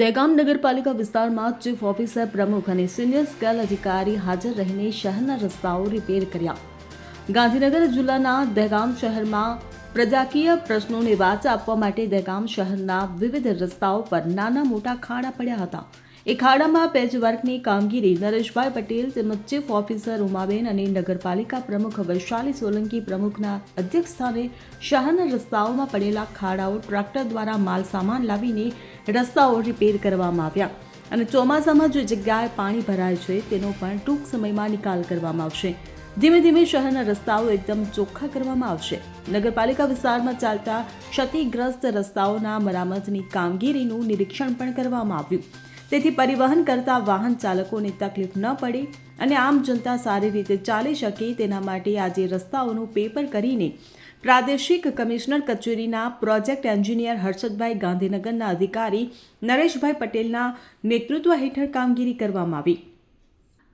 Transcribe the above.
દહેગામ નગરપાલિકા વિસ્તારમાં chief officer પ્રમુખ અને સિનિયર સ્કેલ અધિકારી હાજર રહીને શહેરના રસ્તાઓ રિપેર કર્યા. ગાંધીનગર જિલ્લાના દહેગામ શહેરમાં પ્રજાકીય પ્રશ્નોને વાચા આપવા માટે દહેગામ શહેરના વિવિધ રસ્તાઓ પર નાના મોટા ખાડા પડ્યા હતા. એ ખાડામાં પેચવર્કની કામગીરી, નરેશભાઈ પટેલ તેમજ ચીફ ઓફિસર ઉમાબેન અને નગરપાલિકા પ્રમુખ વૈશાલી સોલંકી પ્રમુખના અધ્યક્ષસ્થાને શહેરના રસ્તાઓમાં પડેલા ખાડાઓ ટ્રેક્ટર દ્વારા માલ સામાન લાવીને રસ્તાઓ રિપેર કરવામાં આવ્યા. અને ચોમાસામાં જે જગ્યાએ પાણી ભરાય છે, તેનો પણ ટૂંક સમયમાં નિકાલ કરવામાં આવશે. ધીમે ધીમે શહેરના રસ્તાઓ એકદમ ચોખ્ખા કરવામાં આવશે. નગરપાલિકા વિસ્તારમાં ચાલતા ક્ષતિગ્રસ્ત રસ્તાઓના મરામતની કામગીરીનું નિરીક્ષણ પણ કરવામાં આવ્યું. તેથી પરિવહન કરતા વાહન ચાલકોને તકલીફ ન પડે અને આમ જનતા સારી રીતે ચાલી શકે તેના માટે આજે રસ્તાઓનું પેપર કરીને પ્રાદેશિક કમિશનર કચેરીના પ્રોજેક્ટ એન્જિનિયર હર્ષદભાઈ ગાંધીનગરના અધિકારી નરેશભાઈ પટેલના નેતૃત્વ હેઠળ કામગીરી કરવામાં આવી.